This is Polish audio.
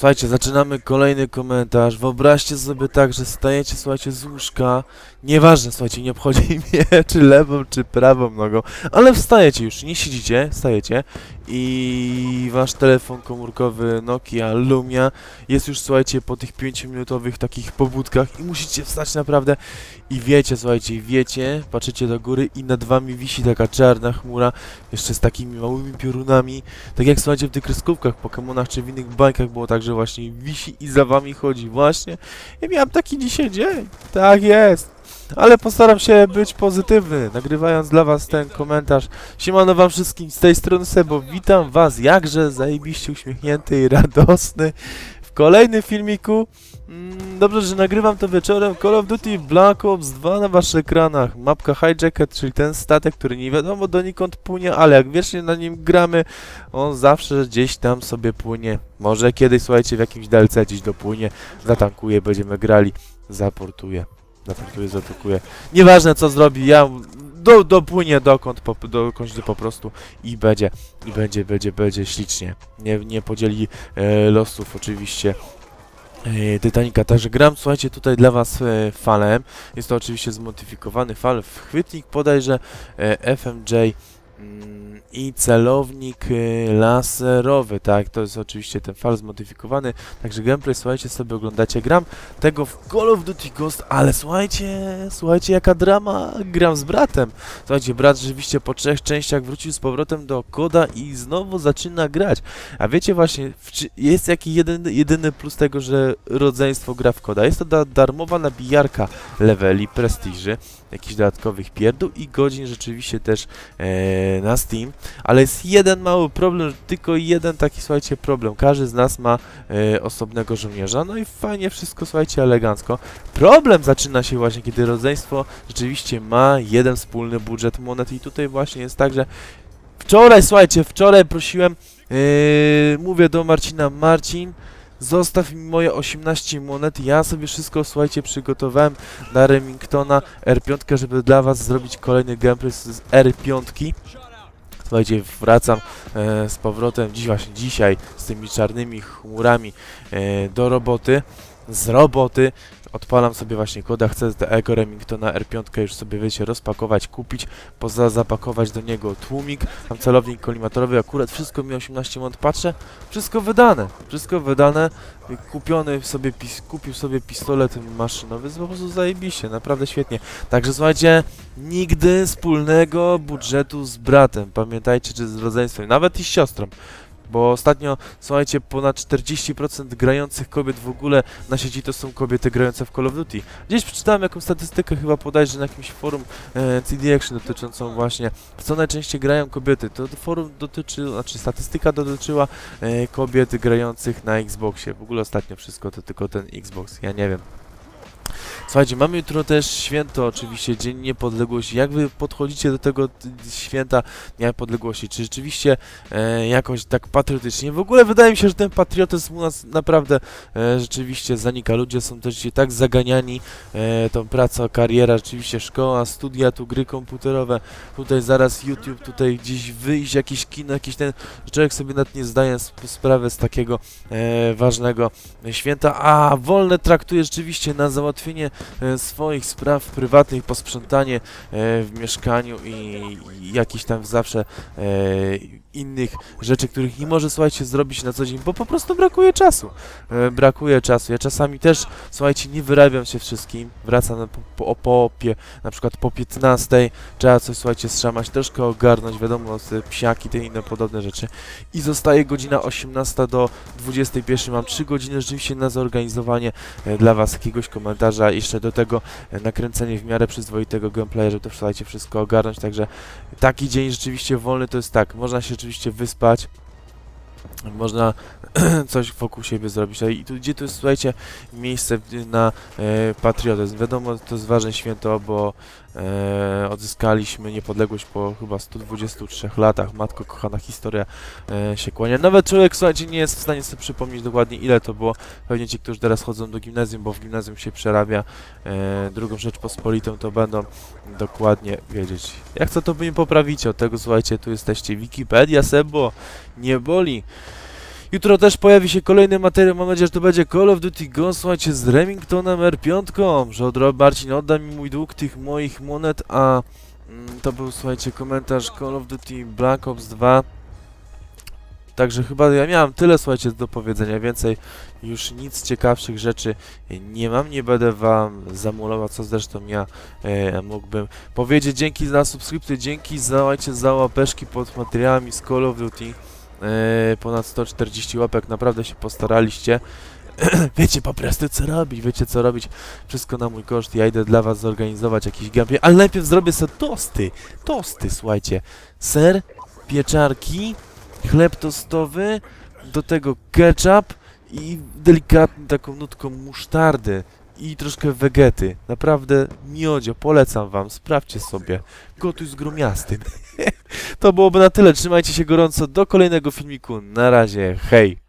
Słuchajcie, zaczynamy kolejny komentarz. Wyobraźcie sobie tak, że stajecie, słuchajcie, z łóżka. Nieważne, słuchajcie, nie obchodzi mnie, czy lewą, czy prawą nogą, ale wstajecie już, nie siedzicie, wstajecie i wasz telefon komórkowy Nokia Lumia jest już, słuchajcie, po tych 5-minutowych takich pobudkach i musicie wstać naprawdę i wiecie, słuchajcie, wiecie, patrzycie do góry i nad wami wisi taka czarna chmura, jeszcze z takimi małymi piorunami, tak jak, słuchajcie, w tych kreskówkach, Pokemonach czy w innych bajkach było tak, że właśnie wisi i za wami chodzi, właśnie. Ja miałem taki dzisiaj dzień, tak jest. Ale postaram się być pozytywny, nagrywając dla was ten komentarz. Siemano wam wszystkim z tej strony Sebo, witam was jakże zajebiście uśmiechnięty i radosny w kolejnym filmiku. Mm, Dobrze, że nagrywam to wieczorem. Call of Duty Black Ops 2 na waszych ekranach. Mapka Hijacket, czyli ten statek, który nie wiadomo donikąd płynie, ale jak wiecznie na nim gramy, on zawsze gdzieś tam sobie płynie. Może kiedyś, słuchajcie, w jakimś DLC gdzieś dopłynie, zatankuje, będziemy grali, zaportuje. Zaportuje, zatakuje. Nieważne co zrobi, ja do, dopłynie dokąd, po, dokądś po prostu i będzie, i będzie, będzie, będzie ślicznie. Nie, nie podzieli e, losów oczywiście e, Titanica. Także gram, słuchajcie, tutaj dla Was e, falem. Jest to oczywiście zmodyfikowany fal w chwytnik, podajże e, FMJ mm, i celownik e, laserowy, tak, to jest oczywiście ten fal zmodyfikowany, także gameplay, słuchajcie, sobie oglądacie, gram tego w Call of Duty Ghost, ale słuchajcie, słuchajcie, jaka drama, gram z bratem, słuchajcie, brat rzeczywiście po trzech częściach wrócił z powrotem do koda i znowu zaczyna grać, a wiecie właśnie, jest jaki jeden, jedyny plus tego, że rodzeństwo gra w koda, jest to da darmowa nabijarka leveli, prestiży, jakichś dodatkowych pierdół i godzin rzeczywiście też e, na Steam, ale jest jeden mały problem, tylko jeden taki, słuchajcie, problem. Każdy z nas ma e, osobnego żołnierza, no i fajnie wszystko, słuchajcie, elegancko. Problem zaczyna się właśnie, kiedy rodzeństwo rzeczywiście ma jeden wspólny budżet monet i tutaj właśnie jest tak, że wczoraj, słuchajcie, wczoraj prosiłem, e, mówię do Marcina, Marcin, Zostaw mi moje 18 monet, ja sobie wszystko, słuchajcie, przygotowałem na Remingtona R5, żeby dla was zrobić kolejny gameplay z z R5. Słuchajcie, wracam e, z powrotem dziś właśnie dzisiaj z tymi czarnymi chmurami e, do roboty. Z roboty. Odpalam sobie właśnie koda, chcę te Ego Remingtona R5 już sobie wiecie rozpakować, kupić, poza zapakować do niego tłumik, tam celownik kolimatorowy, akurat wszystko mi 18 mont patrzę, wszystko wydane, wszystko wydane, kupiony sobie, kupił sobie pistolet maszynowy, po prostu zajebiście, naprawdę świetnie. Także słuchajcie, nigdy wspólnego budżetu z bratem, pamiętajcie, czy z rodzeństwem, nawet i z siostrą. Bo ostatnio, słuchajcie, ponad 40% grających kobiet w ogóle na sieci to są kobiety grające w Call of Duty. Gdzieś przeczytałem jakąś statystykę, chyba podajże na jakimś forum e, CD Action dotyczącą właśnie, w co najczęściej grają kobiety. To forum dotyczy, znaczy statystyka dotyczyła e, kobiet grających na Xboxie. W ogóle ostatnio wszystko to tylko ten Xbox, ja nie wiem. Słuchajcie, mamy jutro też święto, oczywiście, Dzień Niepodległości. Jak wy podchodzicie do tego święta Dnia Niepodległości? Czy rzeczywiście e, jakoś tak patriotycznie? W ogóle wydaje mi się, że ten patriotyzm u nas naprawdę e, rzeczywiście zanika. Ludzie są też dzisiaj tak zaganiani, e, tą praca, kariera, rzeczywiście szkoła, studia, tu gry komputerowe, tutaj zaraz YouTube, tutaj gdzieś wyjść, jakieś kino, jakiś ten... Człowiek sobie nawet nie zdaje sp- sprawy z takiego e, ważnego święta, a wolne traktuje rzeczywiście na załatwienie swoich spraw prywatnych, posprzątanie e, w mieszkaniu i, jakichś tam zawsze e, innych rzeczy, których nie może, słuchajcie, zrobić na co dzień, bo po prostu brakuje czasu. E, brakuje czasu. Ja czasami też, słuchajcie, nie wyrabiam się wszystkim, wracam po, po, po, na przykład po 15, trzeba coś, słuchajcie, strzamać, troszkę ogarnąć, wiadomo, psiaki, te inne podobne rzeczy. I zostaje godzina 18 do 21, mam 3 godziny rzeczywiście na zorganizowanie e, dla Was jakiegoś komentarza, jeszcze do tego e, nakręcenie w miarę przyzwoitego gameplaya, żeby to słuchajcie wszystko ogarnąć, także taki dzień rzeczywiście wolny to jest tak, można się rzeczywiście wyspać, można coś wokół siebie zrobić, i tu, gdzie tu jest, słuchajcie, miejsce na e, patriotyzm, wiadomo, to jest ważne święto, bo e, odzyskaliśmy niepodległość po chyba 123 latach, matko kochana historia e, się kłania, nawet człowiek, słuchajcie, nie jest w stanie sobie przypomnieć dokładnie ile to było, pewnie ci, którzy teraz chodzą do gimnazjum, bo w gimnazjum się przerabia e, drugą Rzeczpospolitą, to będą dokładnie wiedzieć. Jak co to wy mnie poprawicie od tego, słuchajcie, tu jesteście, Wikipedia, Sebo, nie boli. Jutro też pojawi się kolejny materiał, mam nadzieję, że to będzie Call of Duty Ghost, słuchajcie, z Remingtonem R5, że odro Marcin odda mi mój dług tych moich monet, a mm, to był, słuchajcie, komentarz Call of Duty Black Ops 2. Także chyba ja miałem tyle, słuchajcie, do powiedzenia, więcej już nic ciekawszych rzeczy nie mam, nie będę wam zamulował, co zresztą ja e, mógłbym powiedzieć. Dzięki za subskrypcję, dzięki za, słuchajcie, za łapeczki pod materiałami z Call of Duty. E, ponad 140 łapek, naprawdę się postaraliście. wiecie po prostu co robić, wiecie co robić. Wszystko na mój koszt. Ja idę dla was zorganizować jakiś gameplay, ale najpierw zrobię sobie tosty. Tosty, słuchajcie. Ser, pieczarki, chleb tostowy, do tego ketchup i delikatną taką nutką musztardy i troszkę wegety. Naprawdę miodzio, polecam wam, sprawdźcie sobie. Gotuj z grumiastym. to byłoby na tyle, trzymajcie się gorąco, do kolejnego filmiku, na razie, hej!